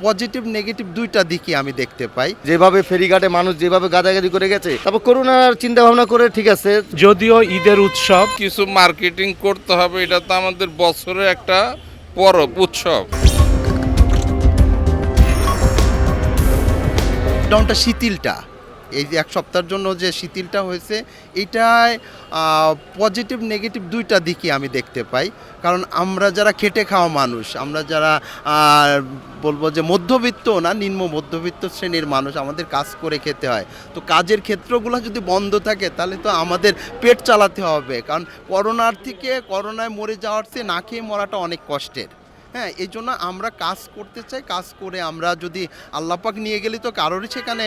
Positive negative দুইটা দিকই আমি দেখতে পাই। যেভাবে ফেরিঘাটে মানুষ যেভাবে গাদাগাদি করে গেছে তারপর করোনার চিন্তা ভাবনা করে ঠিক আছে। যদিও ঈদের উৎসব। কিছু মার্কেটিং করতে হবে এটা তো আমাদের বছরের একটা পরব উৎসব। লকডাউনটা শিথিলটা। এই যে এক সপ্তাহের জন্য যে শিথিলটা হয়েছে, এটায় পজিটিভ নেগেটিভ দুইটা দিকই আমি দেখতে পাই। কারণ আমরা যারা খেটে খাওয়া মানুষ, আমরা যারা বলব যে মধ্যবিত্ত না, নিম্ন মধ্যবিত্ত শ্রেণির মানুষ, আমাদের কাজ করে খেতে হয়। তো কাজের ক্ষেত্রগুলো যদি বন্ধ থাকে, তাহলে তো আমাদের পেট চালাতে হবে। কারণ করোনার থেকে, করোনায় মরে যাওয়ার চেয়ে না খেয়ে মরাটা অনেক কষ্টের। হ্যাঁ এই জন্য আমরা কাজ করতে চাই, কাজ করে আমরা যদি আল্লাপাক নিয়ে গেলে তো কারোরই সেখানে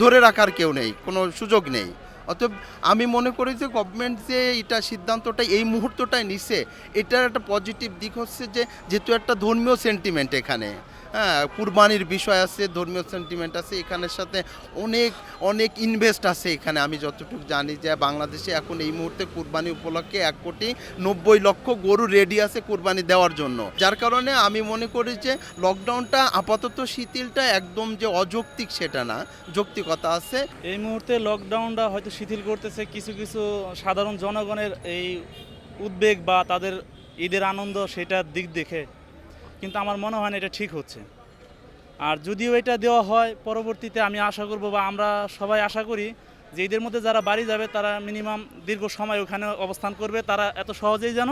ধরে রাখার কেউ নেই, কোনো সুযোগ নেই। অতএব আমি মনে করি যে গভর্নমেন্ট যে এটা সিদ্ধান্তটা এই মুহূর্তটায় নিছে, এটার একটা পজিটিভ দিক হচ্ছে যে যেহেতু একটা ধর্মীয় সেন্টিমেন্ট এখানে হ্যাঁ কুরবানির বিষয় আছে, ধর্মীয় সেন্টিমেন্ট আছে, এখানের সাথে অনেক অনেক ইনভেস্ট আছে এখানে। আমি যতটুকু জানি যে বাংলাদেশে এখন এই মুহূর্তে কুরবানি উপলক্ষে এক কোটি নব্বই লক্ষ গরু রেডি আছে কুরবানি দেওয়ার জন্য। যার কারণে আমি মনে করি যে লকডাউনটা আপাতত শিথিলটা একদম যে অযৌক্তিক সেটা না, যৌক্তিকতা আছে। এই মুহূর্তে লকডাউনটা হয়তো শিথিল করতেছে কিছু কিছু সাধারণ জনগণের এই উদ্বেগ বা তাদের ঈদের আনন্দ সেটার দিক দেখে। কিন্তু আমার মনে হয় না এটা ঠিক হচ্ছে। আর যদিও এটা দেওয়া হয়, পরবর্তীতে আমি আশা করব বা আমরা সবাই আশা করি যে এদের মধ্যে যারা বাড়ি যাবে, তারা মিনিমাম দীর্ঘ সময় ওখানে অবস্থান করবে, তারা এত সহজেই যেন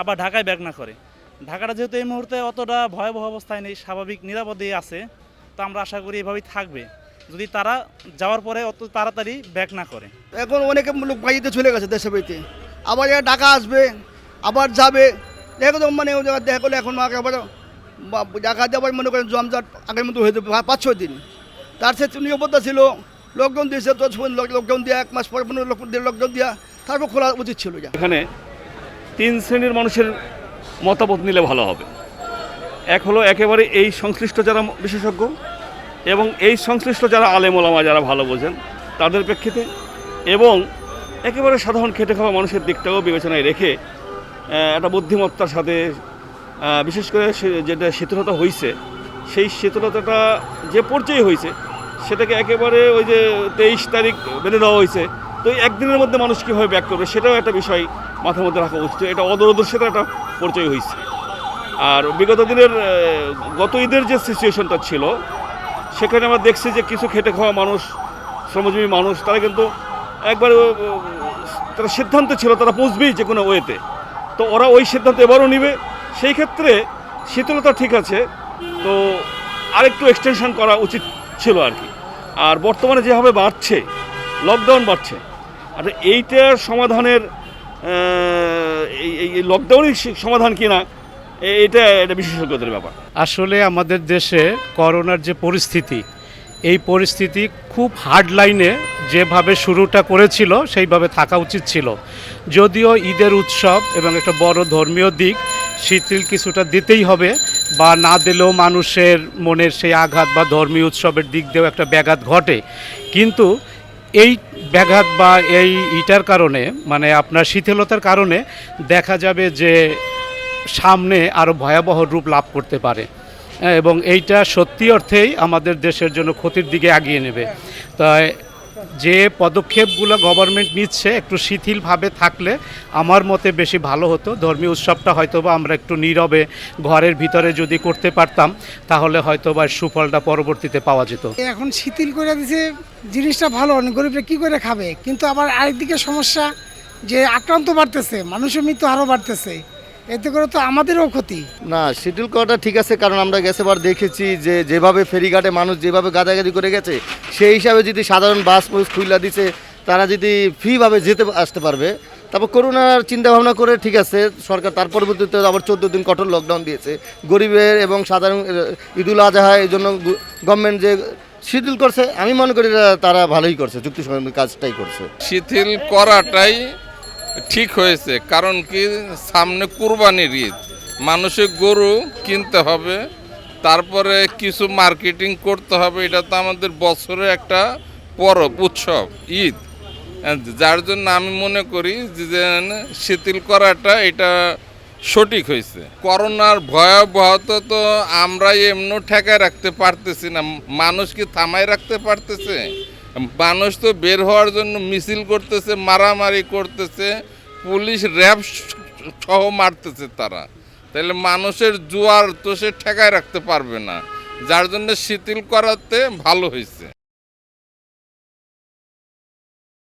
আবার ঢাকায় ব্যাক না করে। ঢাকাটা যেহেতু এই মুহূর্তে অতটা ভয়াবহ অবস্থায় নেই, স্বাভাবিক নিরাপদেই আছে, তো আমরা আশা করি এভাবেই থাকবে। যদি তারা যাওয়ার পরে অত তাড়াতাড়ি ব্যাক না করে। এখন অনেকে লোক বাড়িতে চলে গেছে দেশে বাড়িতে। আবার ঢাকা আসবে, আবার যাবে দেখো তো মানে দেখা করলে এখন আবার দিয়ে আবার মনে করেন জমজট আগের মতো হয়ে যাবে, পাঁচ ছয় দিন। তার সে নিরাপত্তা ছিল লকডাউন দিয়েছে, তো লকডাউন দেওয়া এক মাস পরে পনেরো লকডাউন দেওয়া তারপর খোলা উচিত ছিল এখানে তিন শ্রেণির মানুষের মতামত নিলে ভালো হবে। এক হলো একেবারে এই সংশ্লিষ্ট যারা বিশেষজ্ঞ এবং এই সংশ্লিষ্ট যারা আলেমোলামা যারা ভালো বোঝেন, তাদের প্রেক্ষিতে এবং একেবারে সাধারণ খেটে খাওয়া মানুষের দিকটাও বিবেচনায় রেখে একটা বুদ্ধিমত্তার সাথে বিশেষ করে যেটা শীতলতা হয়েছে সেই শীতলতাটা যে পর্যায়ে হয়েছে সেটাকে একেবারে ওই যে তেইশ তারিখ বেঁধে দেওয়া হয়েছে তো এই একদিনের মধ্যে মানুষ কীভাবে ব্যাক করবে, সেটাও একটা বিষয় মাথার মধ্যে রাখা উচিত, এটা অদূরদর্শিতার একটা পরিচয় হয়েছে আর বিগত দিনের গত ঈদের যে সিচুয়েশনটা ছিল, সেখানে আমরা দেখছি যে কিছু খেটে খাওয়া মানুষ, শ্রমজীবী মানুষ, তারা কিন্তু একবার তারা সিদ্ধান্ত ছিল তারা পৌঁছবেই যে কোনো ওয়েতে। তো ওরা ওই সিদ্ধান্ত এবারও নিবে সেই ক্ষেত্রে শীতলতা ঠিক আছে, তো আরেকটু এক্সটেনশন করা উচিত ছিল আর কি। আর বর্তমানে যেভাবে বাড়ছে লকডাউন বাড়ছে, আর এইটার সমাধানের এই লকডাউনই সমাধান কিনা এটা এটা বিশেষজ্ঞদের ব্যাপার। আসলে আমাদের দেশে করোনার যে পরিস্থিতি, এই পরিস্থিতি খুব হার্ড লাইনে যেভাবে শুরুটা করেছিল, সেইভাবে থাকা উচিত ছিল। যদিও ঈদের উৎসব এবং একটা বড় ধর্মীয় দিক শিথিল কিছুটা দিতেই হবে বা না দিলেও মানুষের মনের সেই আঘাত বা ধর্মীয় উৎসবের দিক দিয়েও একটা ব্যাঘাত ঘটে। কিন্তু এই ব্যাঘাত বা এই ইটার কারণে মানে আপনার শিথিলতার কারণে দেখা যাবে যে সামনে আরও ভয়াবহ রূপ লাভ করতে পারে। হ্যাঁ, এবং এইটা সত্যি অর্থেই আমাদের দেশের জন্য ক্ষতির দিকে আগিয়ে নেবে। তাই যে পদক্ষেপগুলো গভর্নমেন্ট নিচ্ছে একটু শিথিলভাবে থাকলে আমার মতে বেশি ভালো হতো। ধর্মীয় উৎসবটা হয়তোবা আমরা একটু নীরবে ঘরের ভিতরে যদি করতে পারতাম, তাহলে হয়তোবা সুফলটা পরবর্তীতে পাওয়া যেত। এখন শিথিল করে দিছে, জিনিসটা ভালো অনেক গরিবরা কি করে খাবে? কিন্তু আবার আরেকদিকে সমস্যা যে আক্রান্ত বাড়তেছে, মানুষের মৃত্যু আরও বাড়তেছে। এতে করে তো আমাদেরও ক্ষতি। না শিডিউল করাটা ঠিক আছে কারণ আমরা গেছেবার দেখেছি যে যেভাবে ফেরিঘাটে মানুষ যেভাবে গাদাগাদি করে গেছে সেই হিসাবে যদি সাধারণ বাস বুস খুইলা দিছে তারা যদি ফ্রিভাবে যেতে আসতে পারবে। তারপর করোনার চিন্তা ভাবনা করে ঠিক আছে সরকার তার পরবর্তীতে আবার চোদ্দ দিন কঠোর লকডাউন দিয়েছে। গরিবের এবং সাধারণ ঈদুল আজহা এই জন্য গভর্নমেন্ট যে শিডিউল করছে আমি মনে করি তারা ভালোই করছে যুক্তিসঙ্গত কাজটাই করছে। শিথিল করাটাই ঠিক হয়েছে, কারণ কি? সামনে কুরবানির ঈদ। মানুষের গরু কিনতে হবে, তারপরে কিছু মার্কেটিং করতে হবে, এটা তো আমাদের বছরের একটা পরব, উৎসব, ঈদ। যার জন্য আমি মনে করি যে শিথিল করাটা এটা সঠিক হয়েছে। করোনার ভয়াবহতা তো আমরা এমনি ঠেকায় রাখতে পারতেছি না, মানুষ কি থামায় রাখতে পারতেছে? মানুষ তো বের হওয়ার জন্য মিছিল করতেছে, মারামারি করতেছে, পুলিশ র্যাব সহ মারতেছে তারা। তাহলে মানুষের জোয়ার তো সে ঠেকায় রাখতে পারবে না। যার জন্য শিথিল করাতে ভালো হয়েছে